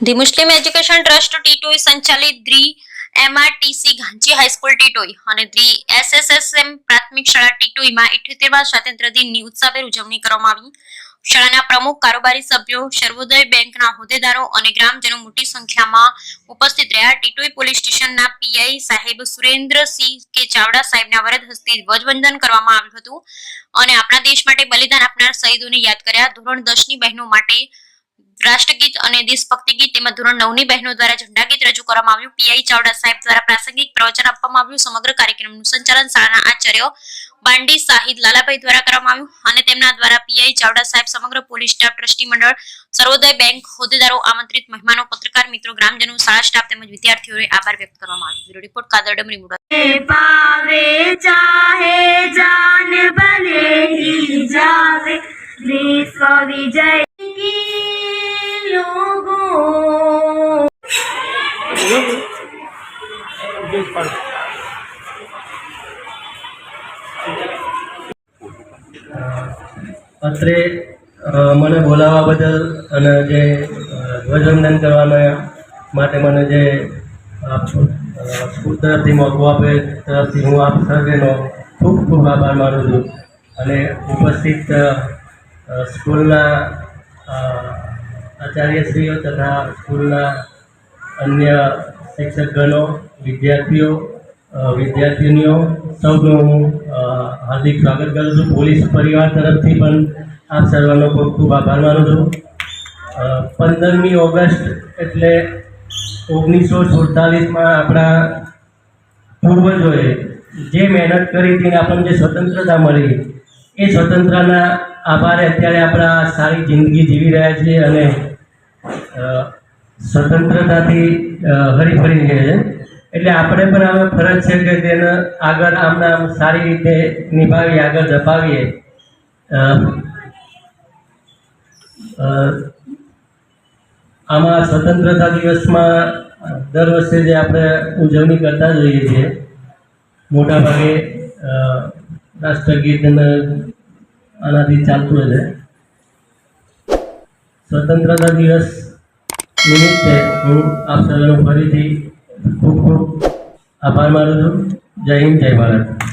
The Muslim education trust Titoi સંચાલિત દ્રી એમઆરટીસી ઘાંચી high school Titoi અને દ્રી એસએસએસએમ પ્રાથમિક શાળા ટીટોઈમાં ઇઠ્યોતેરમા સ્વાતંત્ર્ય દિનની ઉત્સાહભેર ઉજવણી કરવામાં આવી. શાળાના પ્રમુખ કારોબારી સભ્યો સર્વોદય બેંકના હોદ્દેદારો અને ગ્રામજનો મોટી સંખ્યામાં ઉપસ્થિત રહ્યા. ટીટોઈ પોલીસ સ્ટેશનના પીઆઈ સાહેબ સુરેન્દ્રસિંહ કે ચાવડા સાહેબના વરદ હસ્તે ધ્વજવંદન કરવામાં આવ્યું હતું. અને આપણા દેશ માટે બલિદાન આપનાર શહીદોને યાદ કર્યા. ધોરણ દસની બહેનો માટે રાષ્ટ્રગીત અને દેશભક્તિ ગીત તેમજ ધોરણ નવની બહેનો દ્વારા ઝંડા ગીત રજૂ કરવામાં આવ્યું. પીઆઈ ચાવડા સાહેબ દ્વારા પ્રાસંગિક પ્રવચન આપવામાં આવ્યું. સમગ્ર કાર્યક્રમનું સંચાલન શાળાના આચાર્યો બાંડી સાહિદ લાલાભાઈ દ્વારા કરવામાં આવ્યું અને તેમના દ્વારા પીઆઈ ચાવડા સાહેબ સમગ્ર પોલીસ સ્ટાફ ટ્રસ્ટી મંડળ, સર્વોદય બેંક હોદ્દેદારો, આમંત્રિત મહેમાનો, પત્રકાર મિત્રો, ગ્રામજનો, શાળા સ્ટાફ તેમજ વિદ્યાર્થીઓએ આભાર વ્યક્ત કરવામાં આવ્યો. રિપોર્ટ કાદર ડમરી મુડા. અત્રે મને બોલાવવા બદલ અને જે ધ્વજવંદન કરવાના માટે મને જે સ્કૂલ તરફથી મોકો આપે તરફથી હું આપ સર્વેનો ખૂબ ખૂબ આભાર માનું છું. અને ઉપસ્થિત સ્કૂલના આચાર્યશ્રીઓ તથા સ્કૂલના અન્ય શિક્ષકગણો, વિદ્યાર્થીઓ વિદ્યાર્થીનીઓ, સૌનું હું હાર્દિક સ્વાગત કરું છું. પોલીસ પરિવાર તરફથી પણ આપ સર્વનો ખૂબ ખૂબ આભાર માનું છું. પંદરમી ઓગસ્ટ એટલે ઓગણીસો સુડતાલીસમાં આપણા પૂર્વજોએ જે મહેનત કરી હતી આપણને જે સ્વતંત્રતા મળી, એ સ્વતંત્રતાના આભારે અત્યારે આપણા સારી જિંદગી જીવી રહ્યા છીએ અને સ્વતંત્રતાથી હરી હરીફરી ગયા છે. એટલે આપણે પણ હવે ફરજ છે કે તેને આગળ આમના આમ સારી રીતે નિભાવી આગળ ધપાવીએ. આમાં સ્વતંત્રતા દિવસમાં દર વર્ષે જે આપણે ઉજવણી કરતા જોઈએ છીએ મોટા ભાગે અ, રાષ્ટ્રગીત અને આનાથી ચાલતું છે. સ્વતંત્રતા દિવસ નિમિત્તે હું આપ સૌનો ફરીથી ખૂબ ખૂબ આભાર માનું છું. જય હિન્દ જય ભારત.